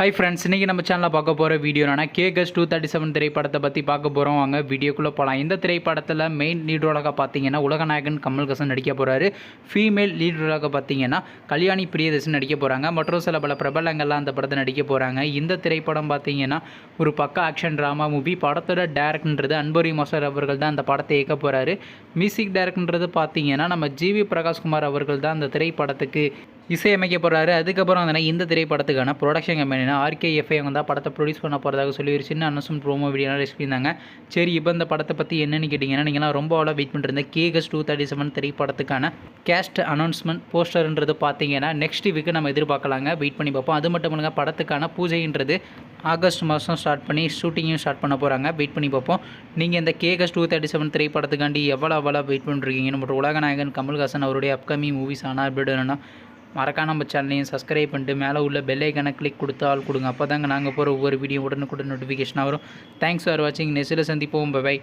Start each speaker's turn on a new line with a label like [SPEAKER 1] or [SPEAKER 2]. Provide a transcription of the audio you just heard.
[SPEAKER 1] Hi friends இன்றைக்கி நம்ம சேனலில் பார்க்க போகிற வீடியோ என்னன்னா கேகஸ் டூ தேர்ட்டி செவன் திரைப்படத்தை பற்றி பார்க்க போகிறோம் வாங்க வீடியோக்குள்ளே போகலாம் இந்த திரைப்படத்தில் மெயின் லீட் ரோலாக பார்த்தீங்கன்னா உலகநாயகன் கமல்ஹாசன் நடிக்க போகிறாரு ஃபீமேல் லீட் ரோலாக பார்த்தீங்கன்னா கல்யாணி பிரியதர்ஷன் நடிக்க போகிறாங்க மற்றும் சில பல பிரபலங்கள்லாம் அந்த படத்தை நடிக்க போகிறாங்க இந்த திரைப்படம் பார்த்தீங்கன்னா ஒரு பக்கா ஆக்ஷன் ட்ராமா மூவி படத்தோட டேரக்டர்ன்றது அன்பரி மாஸ்டர் அவர்கள் தான் அந்த படத்தை இயக்க போகிறாரு மியூசிக் டேரக்டர்ன்றது பார்த்தீங்கன்னா நம்ம ஜிவி பிரகாஷ்குமார் அவர்கள் தான் அந்த திரைப்படத்துக்கு இசையமைக்க போகிறாரு அதுக்கப்புறம் வந்து இந்த திரைப்படத்துக்கான ப்ரொடக்ஷன் கம்பெனினா ஆர்கேஎஃப்ஐ அவங்க தான் படத்தை ப்ரொடியூஸ் பண்ண போகிறதாக சொல்லி ஒரு சின்ன அனௌன்ஸ்மெண்ட் ப்ரோமோ வீடியோ ரிலீஸ் பண்ணியிருந்தாங்க. சரி இப்போ இந்த படத்தை பற்றி என்னென்னு கேட்டிங்கன்னா நீங்களாம் ரொம்ப அவ்வளோ வெயிட் பண்ணிருந்த கேகஸ் டூ தேர்ட்டி செவன் திரைப்படத்துக்கான கேஸ்ட் அனௌன்ஸ்மெண்ட் போஸ்டர்ன்றது பார்த்தீங்கன்னா நெக்ஸ்ட் வீக்கு நம்ம எதிர்பார்க்கலாங்க. வெயிட் பண்ணி பார்ப்போம். அது மட்டும் இல்லைங்க படத்துக்கான பூஜைன்றது ஆகஸ்ட் மாதம் ஸ்டார்ட் பண்ணி ஷூட்டிங்கும் ஸ்டார்ட் பண்ண போகிறாங்க வெயிட் பண்ணி பார்ப்போம். நீங்கள் இந்த கேகஸ் டூ தேர்ட்டி செவன் திரைப்படத்துக்காண்டி எவ்வளோ அவ்வளோ வெயிட் பண்ணிருக்கீங்கன்னு மற்றும் உலகநாயகன் கமல்ஹாசன் அவருடைய அப்கமிங் மூவிஸ் ஆனால் அப்படி என்னன்னா மறக்காம நம்ம சேனலையும் சப்ஸ்கிரைப் பண்ணிட்டு மேலே உள்ள பெல் ஐக்கனை கிளிக் கொடுத்து ஆள் கொடுங்க. அப்போ தாங்க நாங்கள் போகிற ஒவ்வொரு வீடியோ உடனுக்குடன் நோட்டிஃபிகேஷன் வரும். தேங்க்ஸ் ஃபார் வாட்சிங் நெசில் சந்திப்போம். பை